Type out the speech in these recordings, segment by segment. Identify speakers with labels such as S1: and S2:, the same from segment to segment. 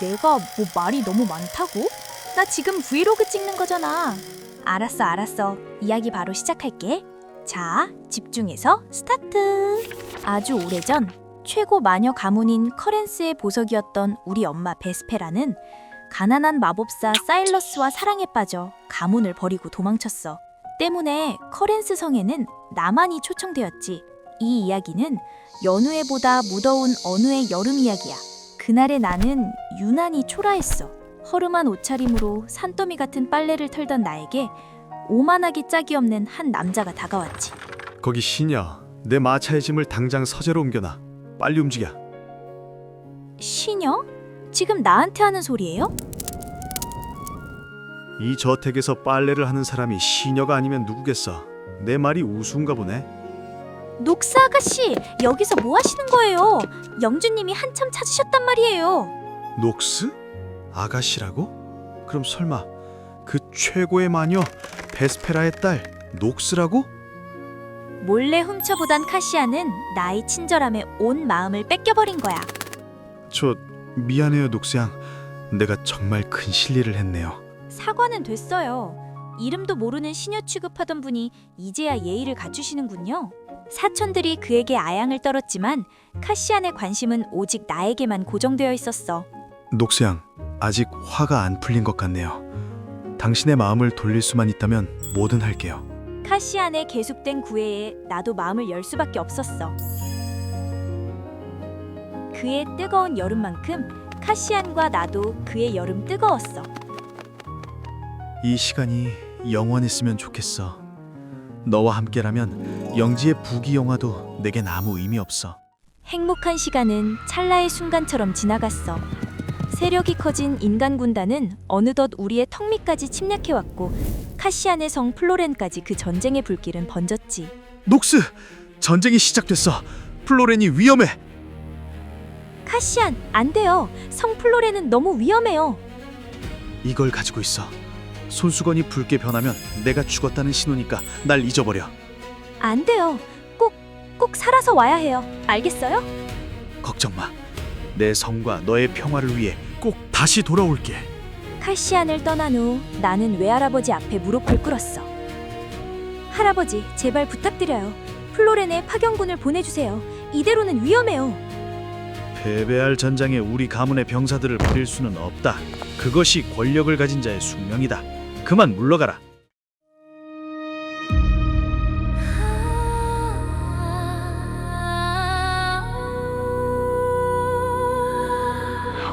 S1: 내가 뭐 말이 너무 많다고? 나 지금 브이로그 찍는 거잖아. 알았어, 알았어. 이야기 바로 시작할게. 자, 집중해서 스타트. 아주 오래전 최고 마녀 가문인 커렌스의 보석이었던 우리 엄마 베스페라는 가난한 마법사 사일러스와 사랑에 빠져 가문을 버리고 도망쳤어. 때문에 커렌스 성에는 나만이 초청되었지. 이 이야기는 연우해보다 무더운 어느의 여름 이야기야. 그날의 나는 유난히 초라했어. 허름한 옷차림으로 산더미 같은 빨래를 털던 나에게 오만하기 짝이 없는 한 남자가 다가왔지.
S2: 거기 시녀, 내 마차의 짐을 당장 서재로 옮겨놔. 빨리 움직여.
S1: 시녀? 지금 나한테 하는 소리예요?
S2: 이 저택에서 빨래를 하는 사람이 시녀가 아니면 누구겠어? 내 말이 우스운가 보네.
S1: 녹사 아가씨, 여기서 뭐 하시는 거예요? 영주님이 한참 찾으셨단 말이에요.
S2: 녹스? 아가씨라고? 그럼 설마 그 최고의 마녀 베스페라의 딸 녹스라고?
S1: 몰래 훔쳐보던 카시아는 나의 친절함에 온 마음을 뺏겨버린 거야.
S2: 저 미안해요 녹스양. 내가 정말 큰 실례를 했네요.
S1: 사과는 됐어요. 이름도 모르는 시녀 취급하던 분이 이제야 예의를 갖추시는군요. 사촌들이 그에게 아양을 떨었지만 카시안의 관심은 오직 나에게만 고정되어 있었어.
S2: 녹스양, 아직 화가 안 풀린 것 같네요. 당신의 마음을 돌릴 수만 있다면 뭐든 할게요.
S1: 카시안의 계속된 구애에 나도 마음을 열 수밖에 없었어. 그의 뜨거운 여름만큼 카시안과 나도 그의 여름 뜨거웠어.
S2: 이 시간이 영원했으면 좋겠어. 너와 함께라면 영지의 부귀 영화도 내겐 아무 의미 없어.
S1: 행복한 시간은 찰나의 순간처럼 지나갔어. 세력이 커진 인간 군단은 어느덧 우리의 턱 밑까지 침략해왔고 카시안의 성 플로렌까지 그 전쟁의 불길은 번졌지.
S2: 녹스, 전쟁이 시작됐어. 플로렌이 위험해.
S1: 카시안, 안 돼요. 성 플로렌은 너무 위험해요.
S2: 이걸 가지고 있어. 손수건이 붉게 변하면 내가 죽었다는 신호니까 날 잊어버려.
S1: 안 돼요. 꼭, 꼭 살아서 와야 해요. 알겠어요?
S2: 걱정 마. 내 성과 너의 평화를 위해 꼭 다시 돌아올게.
S1: 카시안을 떠난 후 나는 외할아버지 앞에 무릎을 꿇었어. 할아버지, 제발 부탁드려요. 플로렌에 파견군을 보내주세요. 이대로는 위험해요.
S2: 패배할 전장에 우리 가문의 병사들을 버릴 수는 없다. 그것이 권력을 가진 자의 숙명이다. 그만 물러가라.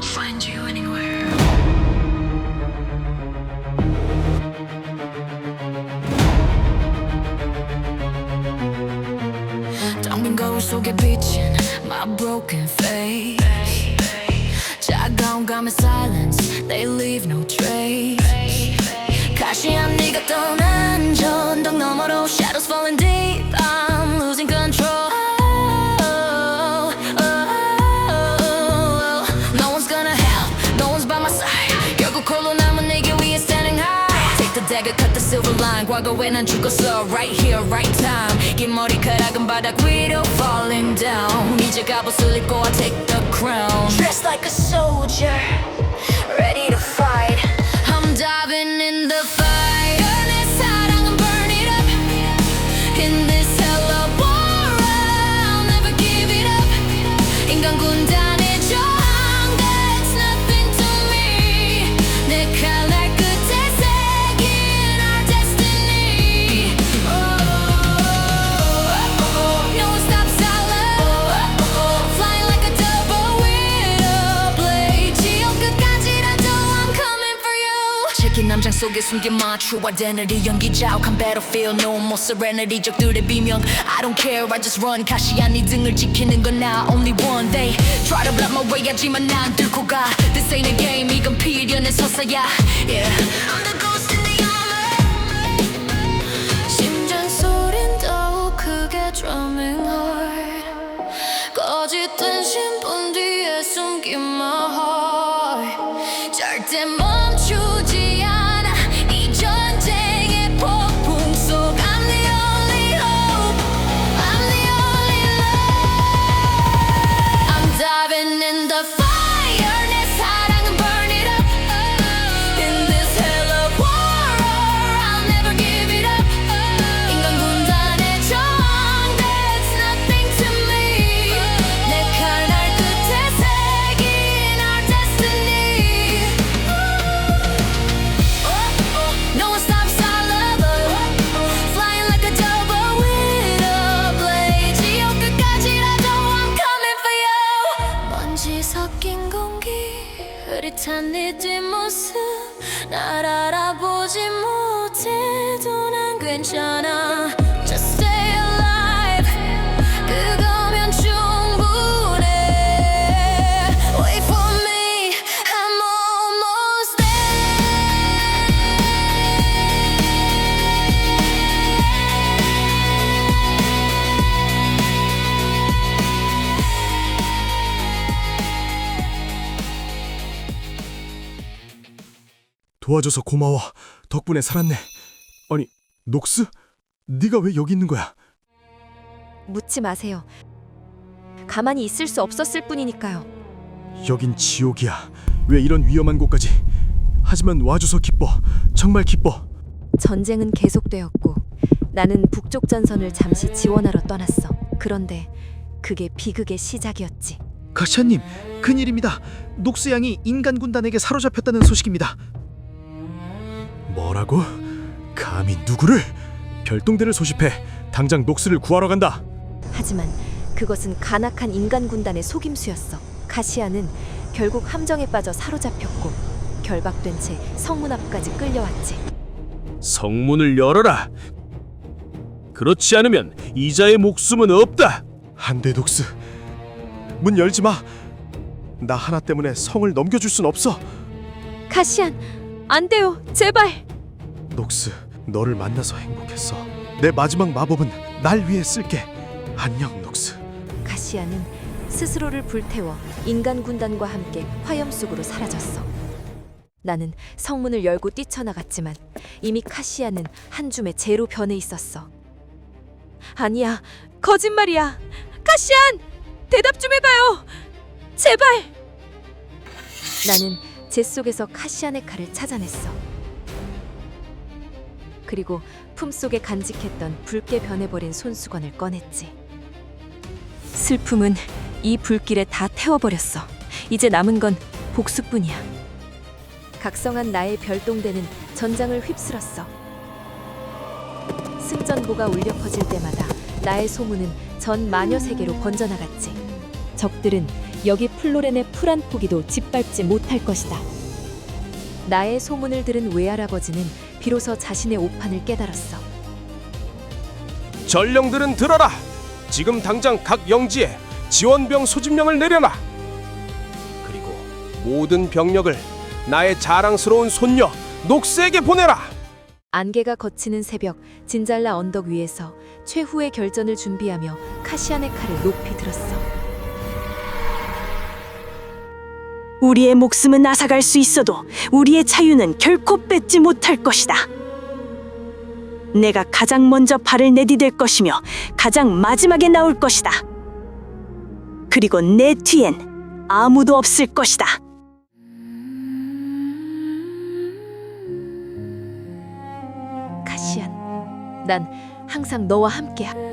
S3: Find my broken face 차가운 감의 silence they leave no trace 가시한 네가 떠난 저 언덕 너머로 shadows falling deep silver line 과거에 난 죽었어 right here right time 긴 머리카락은 바닥 위로 falling down 이제 갑옷을 입고 I take the crown Dressed like a soldier ready to fight I'm diving in the you check 남장 속에 숨긴 my true identity 연기 자욱한 battlefield no more serenity 적들의 비명 I don't care I just run 가시한 네 등을 지키는 건 나 only one they try to block my way 하지만 난 뚫고 가 This ain't a game 이건 필연의 서사야 yeah I'm the ghost in the armor 심장 소린 더욱 크게 drumming hard 거짓된 신분 뒤에 숨긴 my heart 절대 멈 괜찮아 Just stay alive 그거면 충분해 Wait for me I'm almost
S4: 도와줘서 고마워. 덕분에 살았네. 녹스? 네가 왜 여기 있는 거야?
S5: 묻지 마세요. 가만히 있을 수 없었을 뿐이니까요.
S4: 여긴 지옥이야. 왜 이런 위험한 곳까지? 하지만 와줘서 기뻐. 정말 기뻐.
S5: 전쟁은 계속되었고 나는 북쪽 전선을 잠시 지원하러 떠났어. 그런데 그게 비극의 시작이었지.
S2: 가시아님, 큰일입니다. 녹스 양이 인간 군단에게 사로잡혔다는 소식입니다.
S4: 뭐라고? 감히 누구를? 별동대를 소집해. 당장 녹스를 구하러 간다.
S5: 하지만 그것은 간악한 인간 군단의 속임수였어. 카시아는 결국 함정에 빠져 사로잡혔고 결박된 채 성문 앞까지 끌려왔지.
S6: 성문을 열어라. 그렇지 않으면 이자의 목숨은 없다.
S4: 안돼 녹스. 문 열지 마. 나 하나 때문에 성을 넘겨줄 순 없어.
S5: 카시안, 안 돼요. 제발.
S4: 녹스, 너를 만나서 행복했어. 내 마지막 마법은 날 위해 쓸게. 안녕, 녹스.
S5: 카시아는 스스로를 불태워 인간 군단과 함께 화염 속으로 사라졌어. 나는 성문을 열고 뛰쳐나갔지만 이미 카시아는 한 줌의 재로 변해 있었어. 아니야, 거짓말이야. 카시안, 대답 좀 해봐요. 제발. 나는 재 속에서 카시안의 칼을 찾아냈어. 그리고 품속에 간직했던 붉게 변해버린 손수건을 꺼냈지. 슬픔은 이 불길에 다 태워버렸어. 이제 남은 건 복수뿐이야. 각성한 나의 별동대는 전장을 휩쓸었어. 승전보가 울려 퍼질 때마다 나의 소문은 전 마녀 세계로 번져나갔지. 적들은 여기 플로렌의 풀 한 포기도 짓밟지 못할 것이다. 나의 소문을 들은 외할아버지는 비로소 자신의 오판을 깨달았어.
S6: 전령들은 들어라. 지금 당장 각 영지에 지원병 소집령을 내려라. 그리고 모든 병력을 나의 자랑스러운 손녀 녹스에게 보내라.
S5: 안개가 걷히는 새벽 진잘라 언덕 위에서 최후의 결전을 준비하며 카시안의 칼을 높이 들었어.
S7: 우리의 목숨은 앗아갈 수 있어도 우리의 자유는 결코 뺏지 못할 것이다. 내가 가장 먼저 발을 내디딜 것이며 가장 마지막에 나올 것이다. 그리고 내 뒤엔 아무도 없을 것이다.
S5: 카시안, 난 항상 너와 함께야.